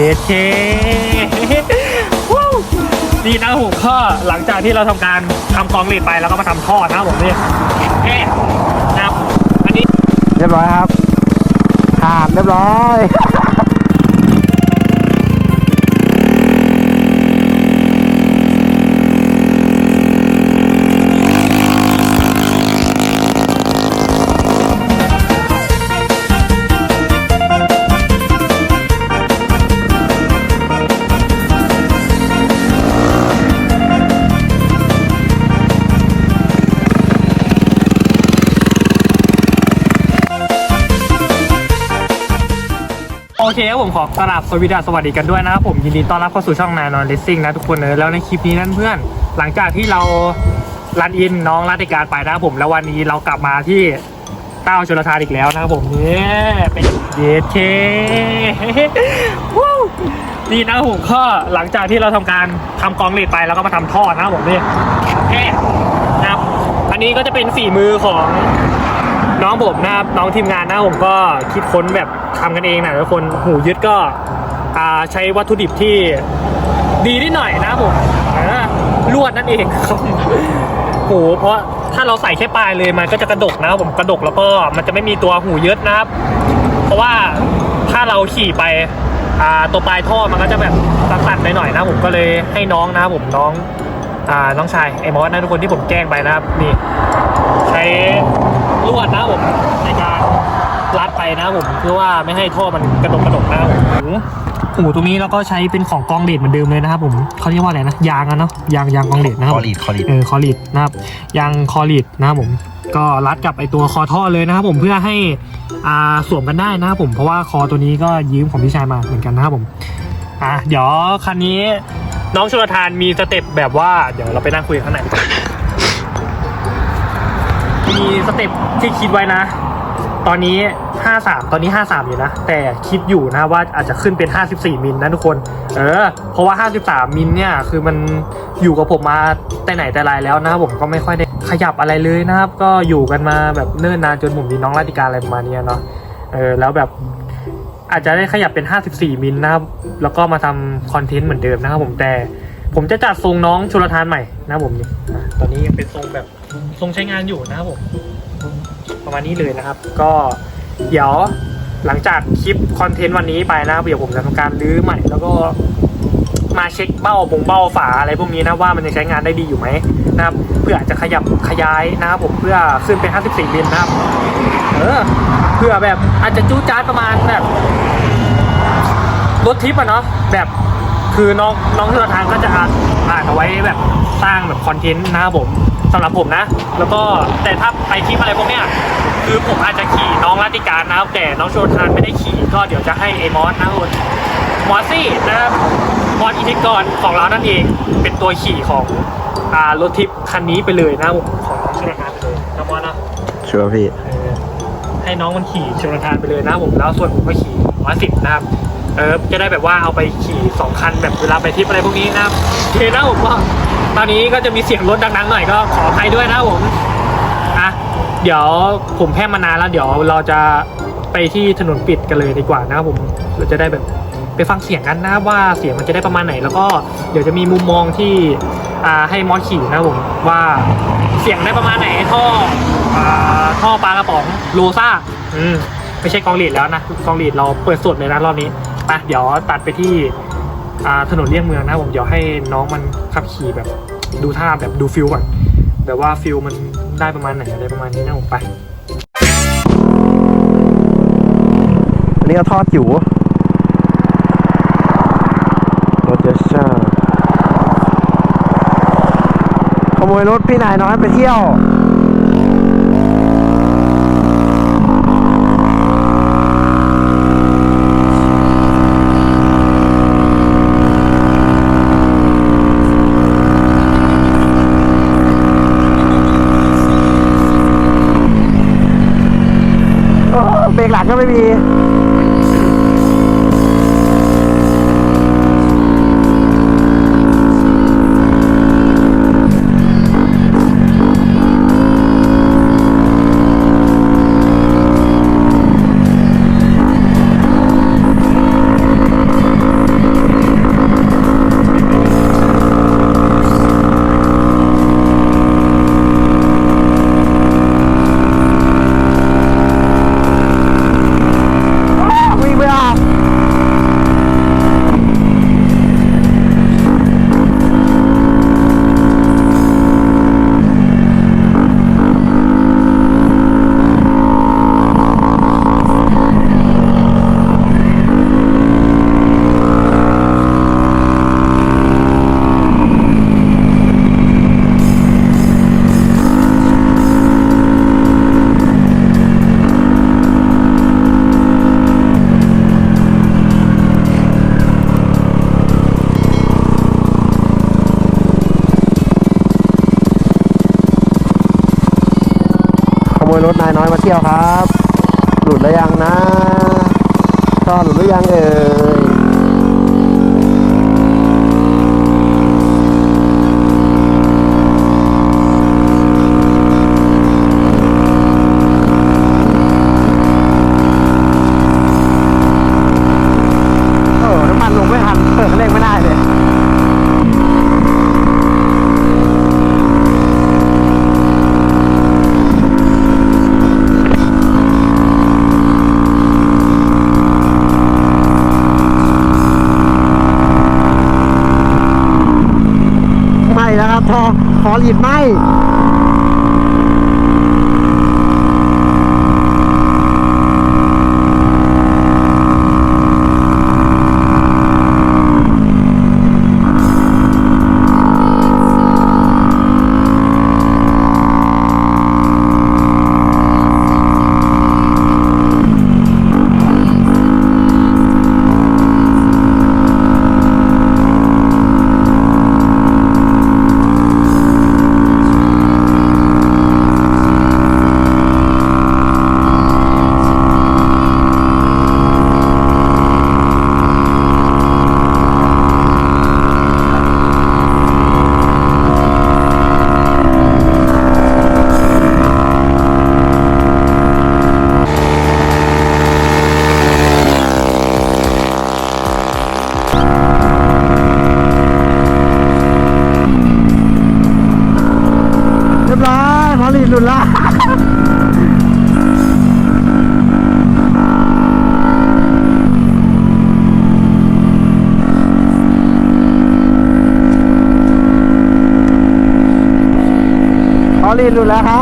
เอเควู้ดีนะผมก็หลังจากที่เราทำการทำกองหลีดไปแล้วก็มาทำท่อนะครับผมนี่เท่นะครับอันนี้เรียบร้อยครับผ่านเรียบร้อย เคครับผมขอกราบสวัสดีสวัสดีกันด้วยนะครับผมยินดีต้อนรับเข้าสู่ช่องนานอนเลสซิ่งนะทุกคนเนอแล้วในคลิปนี้นั่นเพื่อน หลังจากที่เรารันอินน้องรัติการไปนะครับผมแล้ววันนี้เรากลับมาที่เต้าชลทานอีกแล้วนะครับผมนี่เป็นเยเควู้ดีนะผมก็หลังจากที่เราทำการทำกองเหล็กไปแล้วก็มาทำท่อนะครับผมนี่เท่นะครับอันนี้ก็จะเป็นฝีมือของน้องผมนะครับน้องทีมงานนะผมก็คิดค้นแบบ ทำกันเองนะทุกคนหูยึดก็ใช้วัตถุดิบที่ดีนิดหน่อยนะผมลวดนั่นเองครับโหเพราะถ้าเราใส่แค่ปลายเลยมันก็จะกระดกนะผมกระดกแล้วก็มันจะไม่มีตัวหูยึดนะครับ เพราะว่าถ้าเราขี่ไปตัวปลายท่อมันก็จะแบบตัดๆหน่อยๆนะผมก็เลยให้น้องนะผมน้องอน้องชายไอ้มอสนะทุกคนที่ผมแกล้งไปนะครับนี่ ใช้ลวดนะผมในการ ไปนะครับผมเพื่อว่าไม่ให้ท่อมันกระดกกระดกนะครับผมหูหูตรงนี้เราก็ใช้เป็นของกองเลดเหมือนเดิมเลยนะครับผมเขาเรียกว่าอะไรนะยางอะเนาะยางยางกองเลดนะครับคอลีดคอลีดเออคอลีดนะครับยางคอลีดนะครับผมก็รัดกับไอตัวคอท่อเลยนะครับผมเพื่อให้อ่าสวมกันได้นะครับผมเพราะว่าคอตัวนี้ก็ยืมของพี่ชายมาเหมือนกันนะครับผมอะเดี๋ยวคันนี้น้องชลทานมีสเต็ปแบบว่าเดี๋ยวเราไปนั่งคุยกันข้างในมีสเต็ปที่คิดไว้นะ ตอนนี้ 53 ตอนนี้ 53 อยู่นะ แต่คิดอยู่นะว่าอาจจะขึ้นเป็น 54 มิลนะทุกคน เออ เพราะว่า 53 มิลเนี่ย คือมันอยู่กับผมมาแต่ไหนแต่ไรแล้วนะครับผมก็ไม่ค่อยได้ขยับอะไรเลยนะครับ ก็อยู่กันมาแบบเนิ่นนานจนผมมีน้องราติการอะไรประมาณนี้เนาะ เออ แล้วแบบอาจจะได้ขยับเป็น 54 มิลนะครับ แล้วก็มาทำคอนเทนต์เหมือนเดิมนะครับผม แต่ผมจะจัดทรงน้องชลทานใหม่นะครับผมนี่อะตอนนี้ยังเป็นทรงแบบทรงใช้งานอยู่นะครับผม ประมาณนี้เลยนะครับ ก็เดี๋ยวหลังจากคลิปคอนเทนต์วันนี้ไปนะครับเดี๋ยวผมจะทำการรื้อใหม่ แล้วก็มาเช็คเบ้าบงเบ้าฝาอะไรพวกนี้นะว่ามันยังใช้งานได้ดีอยู่ไหมนะครับ เพื่ออาจจะขยับขยายนะครับผมเพื่อขึ้นเป็น 54มิลนะครับเออเพื่อแบบอาจจะจู้จ้าดประมาณแบบรถทิปอะเนาะแบบคือน้องน้องเรือทางก็จะอาจอาจเอาไว้แบบสร้างแบบคอนเทนต์นะครับผม สำหรับผมนะ แล้วก็แต่ถ้าไปทริปอะไรพวกเนี้ยคือผมอาจจะขี่น้องรัติการนะครับแต่น้องโชทานไม่ได้ขี่ก็เดี๋ยวจะให้ไอ้มอสนะครับผมมอสซี่นะครับมอสอินิกรของเรานั่นเองเป็นตัวขี่ของอ่ารถทิปคันนี้ไปเลยนะครับผมของน้องโชทานไปเลยนะมอสนะชัวร์พี่เออให้น้องมันขี่ชลทานไปเลยนะผมแล้วส่วนผมก็ขี่ร้อยสิบนะครับเออจะได้แบบว่าเอาไปขี่สองคันแบบเวลาไปทริปอะไรพวกนี้นะครับโอเคนะผมก็ ตอนนี้ก็จะมีเสียงรถดังๆหน่อยก็ขออภัยด้วยนะผมอะเดี๋ยวผมแพ้มานานแล้ว เดี๋ยวเราจะไปที่ถนนปิดกันเลยดีกว่านะครับผมเราจะได้แบบไปฟังเสียงกันนะว่าเสียงมันจะได้ประมาณไหน แล้วก็เดี๋ยวจะมีมุมมองที่อ่าให้มอสขี่นะครับผมว่าเสียงได้ประมาณไหนท่ออาท่อปลากระป๋องโลซ่าอืมไม่ใช่กองหลีดแล้วนะกองหลีดเราเปิดสดเลยนะรอบนี้ไปเดี๋ยวตัดไปที่ถนนเลี่ยงเมืองนะผมเดี๋ยวให้น้องมันขับขี่แบบ ดูท่าแบบดูฟิลก่อนแบบว่าฟิลมันได้ประมาณไหนอะไรประมาณนี้นะผมไป อันนี้ก็ทอดจิ๋วรถเจสช่าขโมยรถพี่นายน้อยไปเที่ยว ยรถนายน้อยมาเที่ยวครับ หลุดแล้วยังนะก็หลุดหรือยังเอ่ย ทอขอหลีดไหม พอหลี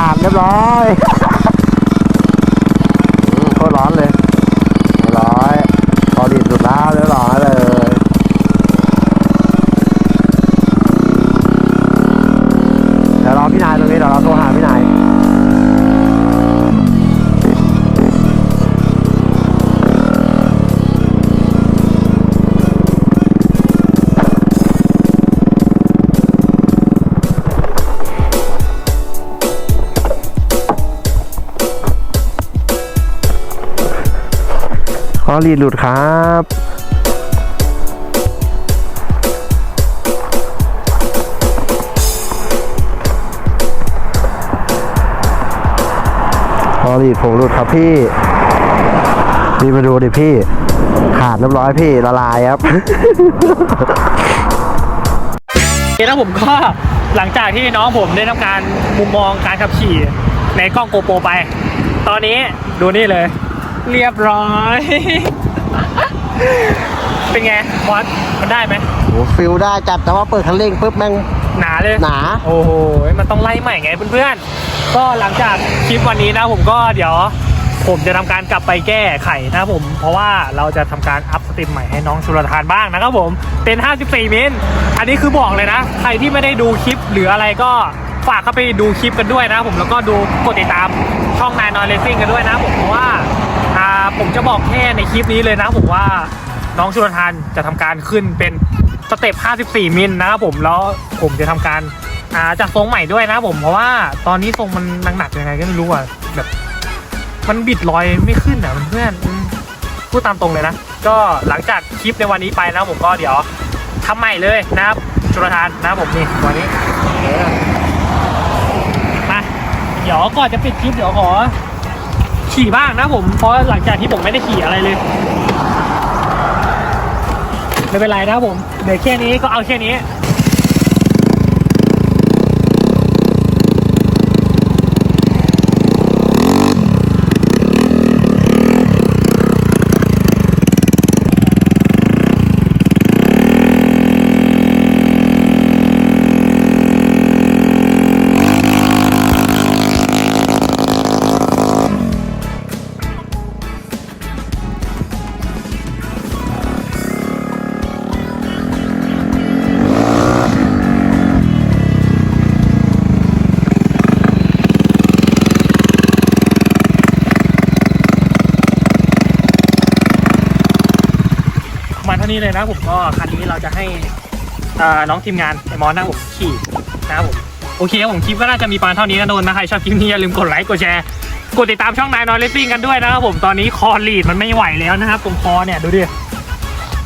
ามเรียบร้อย ขอรีดหลุดครับขอรีดผมหลุดครับพี่พี่มาดูดิพี่ ขาดเรียบร้อยพี่ละลายครับ โอเคนะผมก็หลังจากที่น้องผมได้ทำการมุมมองการขับขี่ในกล้องโกโปรไป ตอนนี้ดูนี่เลย เรียบร้อย เป็นไงบอสมันได้ไหมโอ้ฟิลได้จัดแต่ว่าเปิดคันเร่งปุ๊บแม่ง หนาเลยหนา โอ้โห มันต้องไล่ใหม่ไงเพื่อนๆ ก็หลังจากคลิปวันนี้นะผมก็เดี๋ยวผมจะทำการกลับไปแก้ไขนะครับผม เพราะว่าเราจะทำการอัพสตรีมใหม่ให้น้องชุลทานบ้างนะครับผมเป็น 54มิลอันนี้คือบอกเลยนะ ใครที่ไม่ได้ดูคลิปหรืออะไรก็ฝากเข้าไปดูคลิปกันด้วยนะครับผมแล้วก็ดูกดติดตามช่องนายนอยเลสซิ่งกันด้วยนะผมเพราะว่าอ่า ผมจะบอกแค่ในคลิปนี้เลยนะผมว่าน้องชุลทานจะทำการขึ้นเป็นสเต็ป 54 มิลนะครับผมแล้วผมจะทำการาจัดทรงใหม่ด้วยนะผมเพราะว่าตอนนี้ทรงมันหนักๆยังไงก็ไม่รู้อะแบบมันบิดลอยไม่ขึ้นอะเพื่อนพูดตามตรงเลยนะ ก็หลังจากคลิปในวันนี้ไปนะผมก็เดี๋ยวทำใหม่เลยนะครับจุลทานนะผมนี่วันนี้มาเดี๋ยวก่อนจะปิดคลิปเดี๋ยวขอ ขี่บ้างนะผม เพราะหลังจากที่ผมไม่ได้ขี่อะไรเลยไม่เป็นไรนะผมเดี๋ยวแค่นี้ก็เอาแค่นี้ นี้เลยนะผมก็คันนี้เราจะให้น้องทีมงานไอมอนนะผมขี่นะครับผมโอเคผมคลิปก็น่าจะมีประมาณเท่านี้นะโดนนะใครชอบคลิปนี้อย่าลืมกดไลค์กดแชร์กดติดตามช่องนายนอยเลสซิ่งกันด้วยนะครับผมตอนนี้คอลีดมันไม่ไหวแล้วนะครับตรงคอเนี่ยดูดิ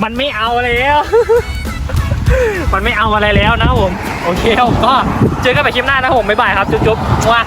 มันไม่เอาแล้วมันไม่เอาอะไรแล้วนะครับผมโอเคผมก็เจอกันใหม่คลิปหน้านะครับผมบ๊ายบายครับจุ๊บๆว่า